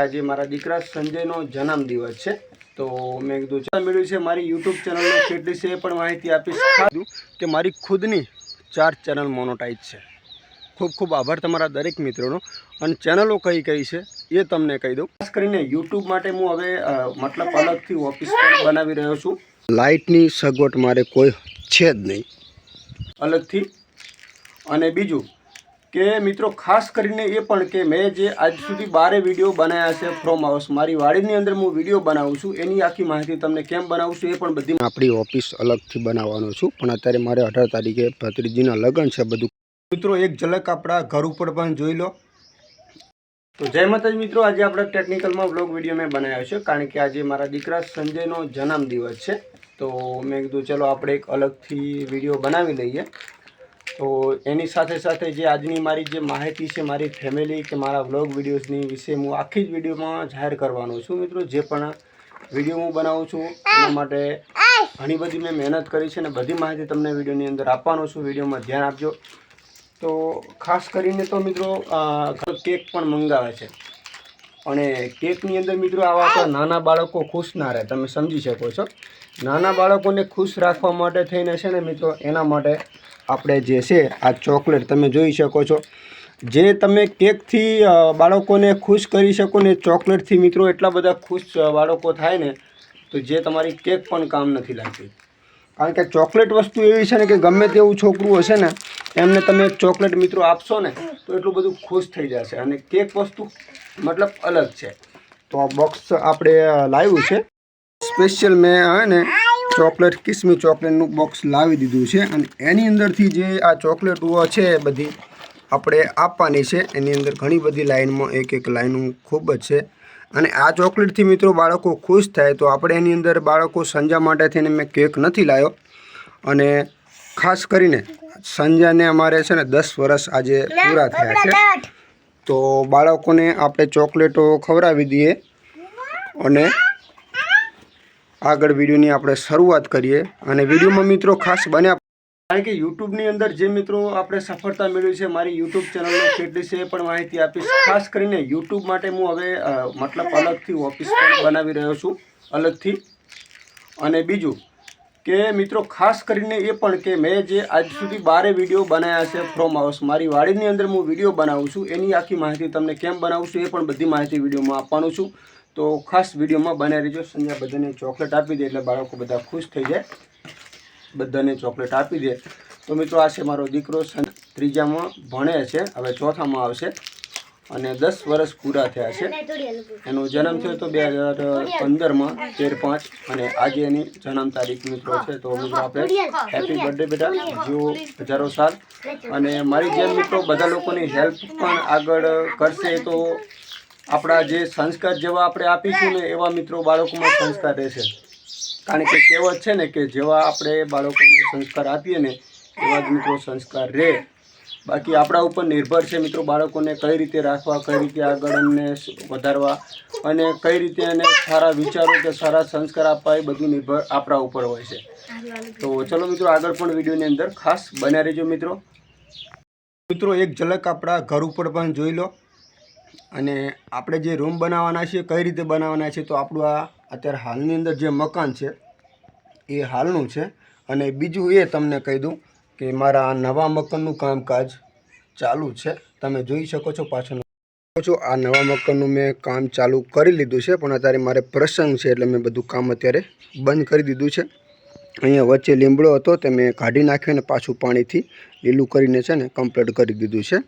આજે મારા દીકરા સંજયનો જન્મદિવસ છે. તો મેં કીધું, ચાલ મેળવ્યું છે મારી યુટ્યુબ ચેનલનો કેટલી છે પણ માહિતી આપીશ. કે મારી ખુદની ચાર ચેનલ મોનોટાઈઝ છે. ખૂબ ખૂબ આભાર તમારા દરેક મિત્રોનો. અને ચેનલો કઈ કઈ છે, એ તમને કહી દઉં. ખાસ કરીને યુટ્યુબ માટે હું હવે મતલબ અલગથી ઓફિસ બનાવી રહ્યો છું. લાઇટની સગવડ મારે કોઈ છે જ નહીં. અલગથી. અને બીજું કે મિત્રો ખાસ કરીને એ પણ કે મેં જે આજ સુધી બારે વીડિયો બનાવ્યા છે ફ્રોમ હાઉસ મારી વાડીની અંદર હું વીડિયો બનાવું છું એની આખી માહિતી તમને કેમ બનાવું છું એ પણ બધી આપણી ઓફિસ અલગથી બનાવવાનો છું પણ અત્યારે મારે અઢાર તારીખે ભત્રીજીના લગ્ન છે બધું. મિત્રો એક ઝલક આપણા ઘર ઉપર પણ જોઈ લો. તો જય માતાજી મિત્રો આજે આપણે ટેકનિકલમાં વ્લોગ વીડિયો મેં બનાવ્યો છે કારણ કે આજે મારા દીકરા સંજયનો જન્મદિવસ છે. તો મેં કીધું ચલો આપણે એક અલગથી વીડિયો બનાવી લઈએ. તો એની સાથે સાથે જે આજની મારી જે માહિતી છે મારી ફેમિલી કે મારા વ્લોગ વિડીયોઝની વિશે હું આખી જ વિડીયોમાં જાહેર કરવાનો છું મિત્રો. જે પણ વીડિયો હું બનાવું છું એના માટે ઘણી બધી મેં મહેનત કરી છે અને બધી માહિતી તમને વિડીયોની અંદર આપવાનો છું. વિડીયોમાં ધ્યાન આપજો. તો ખાસ કરીને તો મિત્રો કેક પણ મંગાવે છે. અને કેકની અંદર મિત્રો આવા તો નાના બાળકો ખુશ ના રહે. તમે સમજી શકો છો. નાના બાળકોને ખુશ રાખવા માટે થઈને છે ને મિત્રો, એના માટે આપણે જે છે, આ ચોકલેટ તમે જોઈ શકો છો. જે તમે કેકથી બાળકોને ખુશ કરી શકો ને ચોકલેટથી મિત્રો એટલા બધા ખુશ બાળકો થાય ને, તો જે તમારી કેક પણ કામ નથી લાગતી. કારણ કે ચોકલેટ વસ્તુ એવી છે ને કે ગમે તેવું છોકરું હશે ને, એમને તમે ચોકલેટ મિત્રો આપશો ને, તો એટલું બધું ખુશ થઈ જશે. અને કેક વસ્તુ મતલબ અલગ છે. તો આ બોક્સ આપણે લાવ્યું છે. સ્પેશિયલ મેં, હે ને ચોકલેટ કિસમી ચોકલેટનું બોક્સ લાવી દીધું છે અને એની અંદરથી જે આ ચોકલેટો છે એ બધી આપણે આપવાની છે. એની અંદર ઘણી બધી લાઇનમાં એક એક લાઇન ખૂબ જ છે. અને આ ચોકલેટથી મિત્રો બાળકો ખુશ થાય તો આપણે એની અંદર બાળકો સંજા માટે થઈને મેં કેક નથી લાવ્યો. અને ખાસ કરીને સંજાને અમારે છે ને દસ વર્ષ આજે પૂરા થયા છે. તો બાળકોને આપણે ચોકલેટો ખવડાવી દઈએ. અને આગળ વિડીયોની આપણે શરૂઆત કરીએ અને વિડીયોમાં મિત્રો ખાસ બન્યા કારણ કે યુટ્યુબની અંદર જે મિત્રો આપણે સફળતા મેળવી છે, મારી યુટ્યુબ ચેનલનો કેટલી છે પણ માહિતી આપીશ. ખાસ કરીને યુટ્યુબ માટે હું હવે મતલબ અલગથી ઓફિસ બનાવી રહ્યો છું, અલગથી. અને બીજું કે મિત્રો ખાસ કરીને એ પણ કે મેં જે આજ સુધી બારે વીડિયો બનાવ્યા છે ફ્રોમ હાઉસ, મારી વાડીની અંદર હું વીડિયો બનાવું છું, એની આખી માહિતી તમને કેમ બનાવું છું એ પણ બધી માહિતી વિડીયોમાં આપવાનું છું. તો ખાસ વિડીયોમાં બનાવી રહેજો. સંજય બધાને ચોકલેટ આપી દે એટલે બાળકો બધા ખુશ થઈ જાય. બધાને ચોકલેટ આપી દે. તો મિત્રો, આ છે મારો દીકરો ત્રીજામાં ભણે છે. હવે ચોથામાં આવશે. અને દસ વર્ષ પૂરા થયા છે. એનો જન્મ થયો તો બે હજાર પંદરમાં, તેર પાંચ. અને આજે એની જન્મ તારીખ મિત્રો છે. તો મિત્રો, આપણે હેપી બર્થડે બેટા. જીવો હજારો સાલ. અને મારી જેમ મિત્રો, બધા લોકોની હેલ્પ પણ આગળ કરશે તો આપણા જે સંસ્કાર જેવા આપણે આપીશું ને એવા મિત્રો બાળકોમાં સંસ્કાર રહેશે. કારણ કે કહેવત છે ને કે જેવા આપણે બાળકોને સંસ્કાર આપીએ ને એવા જ મિત્રો સંસ્કાર રહે. બાકી આપણા ઉપર નિર્ભર છે મિત્રો બાળકોને કઈ રીતે રાખવા, કઈ રીતે આગળ એમને વધારવા અને કઈ રીતે એને સારા વિચારો કે સારા સંસ્કાર આપવા એ બધું નિર્ભર આપણા ઉપર હોય છે. તો ચલો મિત્રો આગળ પણ વિડીયોની અંદર ખાસ બન્યા રહેજો મિત્રો. મિત્રો એક ઝલક આપણા ઘર ઉપર પણ જોઈ લો. અને આપણે જે રૂમ બનાવવાના છે કઈ રીતે બનાવવાના છે તો આપણું આ અત્યારે હાલની અંદર જે મકાન છે, એ હાલનું છે. અને બીજું એ તમને કહી દઉં કે મારા નવા મકાનનું કામકાજ ચાલુ છે. તમે જોઈ શકો છો પાછળ છો, આ નવા મકાનનું મેં કામ ચાલુ કરી લીધું છે, પણ અત્યારે મારે પ્રસંગ છે, એટલે મેં બધું કામ અત્યારે બંધ કરી દીધું છે. અહીંયા વચ્ચે લીમડો હતો, તે મેં કાઢી નાખ્યો અને પાછું પાણીથી લીલું કરીને છે ને કમ્પ્લીટ કરી દીધું છે.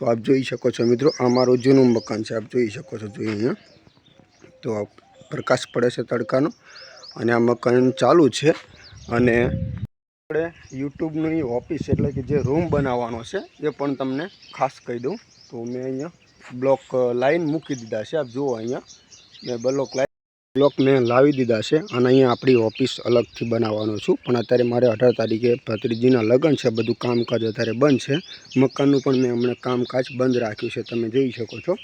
તો આપ જોઈ શકો છો મિત્રો, આ મારું જૂનું મકાન છે, આપ જોઈ શકો છો જોઈ અહીંયા. તો પ્રકાશ પડે છે તડકાનો, અને આ મકાન ચાલુ છે, અને આપણે યુટ્યુબની ઓફિસ એટલે કે જે રૂમ બનાવવાનો છે, એ પણ તમને ખાસ કહી દઉં. તો મેં અહીંયા બ્લોક લાઈન મૂકી દીધા છે, આપ જુઓ અહીંયા. મેં બ્લોક લાઈન બ્લોક મેં લાવી દીધા છે અને અહીંયા આપણી ઓફિસ અલગથી બનાવવાનો છું. પણ અત્યારે મારે અઢાર તારીખે ભત્રીજીના લગ્ન છે, બધું કામકાજ અત્યારે બંધ છે. મકાનનું પણ મેં હમણાં કામકાજ બંધ રાખ્યું છે, તમે જોઈ શકો છો.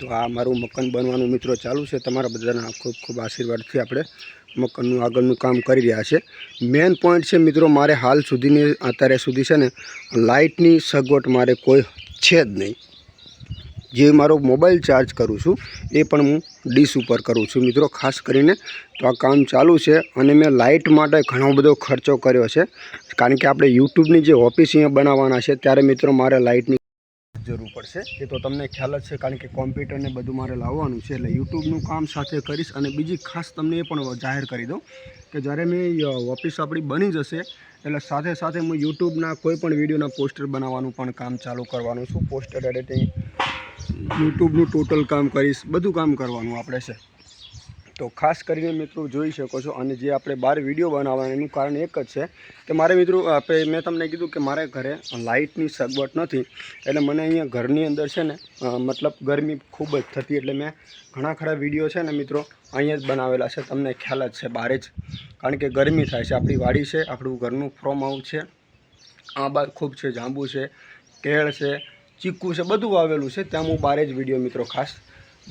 તો આ મારું મકાન બનવાનું મિત્રો ચાલુ છે. તમારા બધાના ખૂબ ખૂબ આશીર્વાદથી આપણે મકાનનું, આગળનું કામ કરી રહ્યા છે. મેન પોઈન્ટ છે મિત્રો, મારે હાલ સુધીની, અત્યારે સુધી છે ને, લાઇટની સગવડ મારે કોઈ છે જ નહીં. જે મારો મોબાઈલ ચાર્જ કરું છું, એ પણ હું ડીશ ઉપર કરું છું. મિત્રો, ખાસ કરીને તો આ કામ ચાલુ છે અને મેં લાઇટ માટે ઘણો બધો ખર્ચો કર્યો છે. કારણ કે આપણે યુટ્યુબની જે ઓફિસ અહીંયા બનાવવાના છે, ત્યારે મિત્રો મારે લાઇટની જરૂર પડશે. એ તો તમને ખ્યાલ જ છે, કારણ કે કોમ્પ્યુટરને બધું મારે લાવવાનું છે. એટલે યુટ્યુબનું કામ સાથે કરીશ અને બીજી ખાસ તમને એ પણ જાહેર કરી દઉં કે જ્યારે મેં ઓફિસ આપણી બની જશે, એટલે સાથે સાથે હું યુટ્યુબના કોઈ પણ વિડીયોના પોસ્ટર બનાવવાનું પણ કામ ચાલુ કરવાનું છું. પોસ્ટર એડિટિંગ યુટ્યુબનું ટોટલ કામ કરીશ, બધું કામ કરવાનું આપણે છે. તો ખાસ કરીને મિત્રો જોઈ શકો છો, અને જે આપણે બહાર વીડિયો બનાવવાનું એનું કારણ એક જ છે કે મારે મિત્રો આપણે મેં તમને કીધું કે મારે ઘરે લાઇટની સગવડ નથી, એટલે મને અહીંયા ઘરની અંદર છે ને મતલબ ગરમી ખૂબ જ થતી એટલે મેં ઘણા ખરા વીડિયો છે ને મિત્રો અહીંયા જ બનાવેલા છે, તમને ખ્યાલ જ છે બહાર જ. કારણ કે ગરમી થાય છે, આપણી વાડી છે, આપણું ઘરનું ફ્રોમ હાઉસ છે, આંબા ખૂબ છે, જાંબુ છે, કેળ છે ચીકુ છે, બધું વાવેલું છે. ત્યાં હું બારે જ વીડિયો મિત્રો ખાસ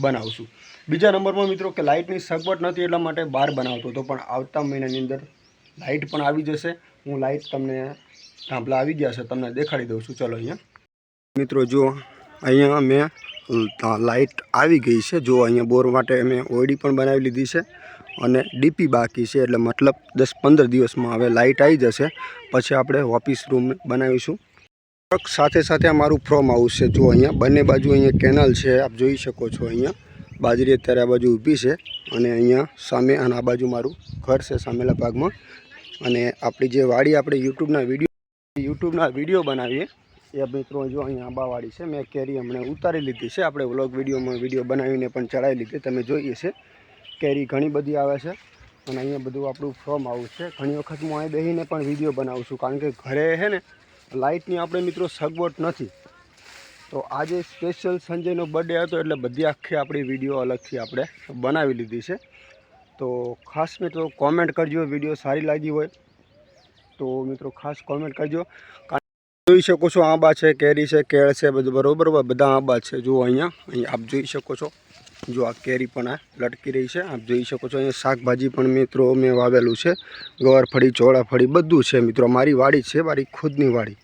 બનાવું છું. બીજા નંબરમાં મિત્રો કે લાઇટની સગવડ નથી એટલા માટે બહાર બનાવતો હતો, પણ આવતા મહિનાની અંદર લાઇટ પણ આવી જશે. હું લાઇટ તમને થાંભલા આવી ગયા છે, તમને દેખાડી દઉં છું. ચલો અહીંયા. મિત્રો જો, અહીંયા મેં લાઇટ આવી ગઈ છે જો અહીંયા બોર માટે મેં ઓયડી પણ બનાવી લીધી છે અને ડીપી બાકી છે એટલે મતલબ દસ પંદર દિવસમાં હવે લાઇટ આવી જશે પછી આપણે ઓફિસ રૂમ બનાવીશું સાથે સાથે આ મારું ફ્રોમ હાઉસ છે. જો અહીંયા બંને બાજુ અહીંયા કેનલ છે, આપ જોઈ શકો છો અહીંયા. બાજરી અત્યારે આ બાજુ ઊભી છે અને અહીંયા સામે અને આ બાજુ મારું ઘર છે સામેલા ભાગમાં. અને આપણી જે વાડી આપણે યુટ્યુબના વીડિયો યુટ્યુબના વીડિયો બનાવીએ. એ મિત્રો જો અહીંયા આંબાવાડી છે, મેં કેરી હમણાં ઉતારી લીધી છે. આપણે વ્લોગ વિડીયોમાં વીડિયો બનાવીને પણ ચડાવી લીધી. તમે જોઈએ છે, કેરી ઘણી બધી આવે છે. અને અહીંયા બધું આપણું ફોર્મ હાઉસ છે. ઘણી વખત હું અહીં બેસીને પણ વીડિયો બનાવું છું, કારણ કે ઘરે છે ને લાઇટની આપણે મિત્રો સગવડ નથી. તો આજે સ્પેશિયલ સંજયનો બર્થડે હતો એટલે બધી આખી આપણી વીડિયો અલગથી આપણે બનાવી લીધી છે. તો ખાસ મિત્રો કોમેન્ટ કરજો વીડિયો સારી લાગી હોય તો મિત્રો ખાસ કોમેન્ટ કરજો. જોઈ શકો છો આંબા છે, કેરી છે, કેળ છે, બધું બરાબર, બધા આંબા છે. જુઓ અહીંયા અહીંયા આપ જોઈ શકો છો. જો આ કેરી પણ આ લટકી રહી છે. આપ જોઈ શકો છો અહીંયા શાકભાજી પણ મિત્રો મેં વાવેલું છે. ગવારફળી ચોળાફળી બધું છે મિત્રો. મારી વાડી છે, મારી ખુદની વાડી.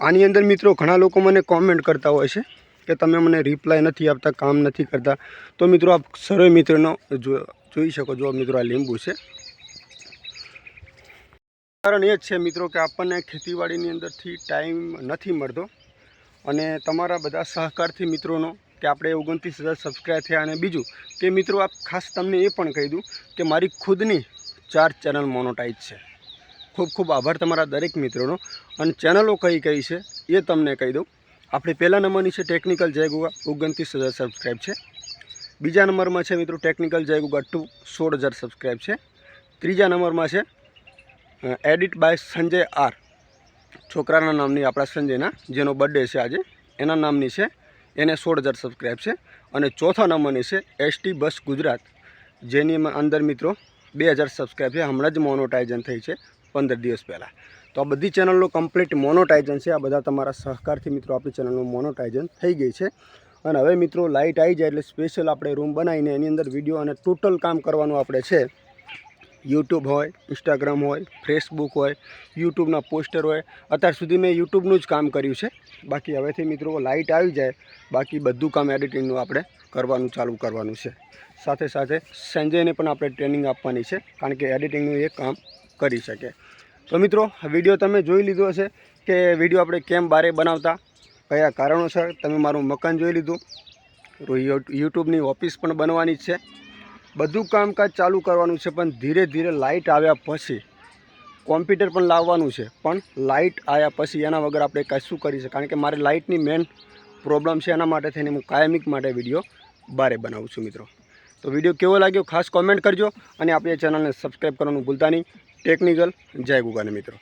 આની અંદર મિત્રો ઘણા લોકો મને કોમેન્ટ કરતા હોય છે કે તમે મને રિપ્લાય નથી આપતા, કામ નથી કરતા. તો મિત્રો આપ સર્વે મિત્રનો જોઈ શકો છો, મિત્રો આ લીંબુ છે. કારણ એ જ છે મિત્રો કે આપણને ખેતીવાડીની અંદરથી ટાઈમ નથી મળતો અને તમારા બધા સહકારથી મિત્રોનો કે આપણે ઓગણત્રીસ હજાર સબસ્ક્રાઈબ થયા અને બીજું કે મિત્રો આપ ખાસ તમને એ પણ કહી દઉં કે મારી ખુદની ચાર ચેનલ મોનોટાઈઝ છે. ખૂબ ખૂબ આભાર તમારા દરેક મિત્રોનો. અને ચેનલો કઈ કઈ છે એ તમને કહી દઉં. આપણે પહેલા નંબરની છે ટેકનિકલ જય ગુગા ઓગણત્રીસ હજાર સબસ્ક્રાઈબ છે. બીજા નંબરમાં છે મિત્રો ટેકનિકલ જય ગુગા ટુ, સોળ હજાર સબસ્ક્રાઈબ છે. ત્રીજા નંબરમાં છે એડિટ બાય સંજય આર છોકરાના નામની આપણા સંજયના, જેનો બર્થડે છે આજે. એના નામની છે એને સોળ હજાર સબસ્ક્રાઈબ છે. અને ચોથા નંબરની છે એસટી બસ ગુજરાત, જેની અંદર મિત્રો બે હજાર સબસ્ક્રાઈબ છે. હમણાં જ મોનોટાઇઝન થઈ છે પંદર દિવસ પહેલાં. તો આ બધી ચેનલનું કમ્પ્લીટ મોનોટાઇઝન છે. આ બધા તમારા સહકારથી મિત્રો આપણી ચેનલનું મોનોટાઇઝન થઈ ગઈ છે. અને હવે મિત્રો લાઇટ આવી જાય એટલે સ્પેશિયલ આપણે રૂમ બનાવીને એની અંદર વીડિયો અને ટોટલ કામ કરવાનું આપણે છે. યુટ્યુબ હોય, ઇન્સ્ટાગ્રામ હોય, ફેસબુક હોય, યુટ્યુબના પોસ્ટર હોય. અત્યાર સુધી મેં યુટ્યુબનું જ કામ કર્યું છે. બાકી હવેથી મિત્રો લાઇટ આવી જાય, બાકી બધું કામ એડિટિંગનું આપણે કરવાનું ચાલુ કરવાનું છે. સાથે સાથે સંજયને પણ આપણે ટ્રેનિંગ આપવાની છે, કારણ કે એડિટિંગનું એ કામ કરી શકે. તો મિત્રો વીડિયો તમે જોઈ લીધો હશે કે વીડિયો આપણે કેમ બારે બનાવતા, કયા કારણોસર તમે મારું મકાન જોઈ લીધું. યુટ્યુબની ઓફિસ પણ બનવાની જ છે. બધું કામકાજ ચાલુ કરવાનું છે, પણ ધીરે ધીરે લાઇટ આવ્યા પછી કોમ્પ્યુટર પણ લાવવાનું છે. પણ લાઇટ આવ્યા પછી એના વગર આપણે કશું કરી શકીએ? કારણ કે મારે લાઇટની મેન પ્રોબ્લેમ છે એના માટે થઈને હું કાયમિક માટે વીડિયો બારે બનાવું છું મિત્રો. તો વીડિયો કેવો લાગ્યો ખાસ કોમેન્ટ કરજો અને આપણી ચેનલને સબસ્ક્રાઈબ કરવાનું ભૂલતા નહીં. ટેકનિકલ જય ગુગાને મિત્રો.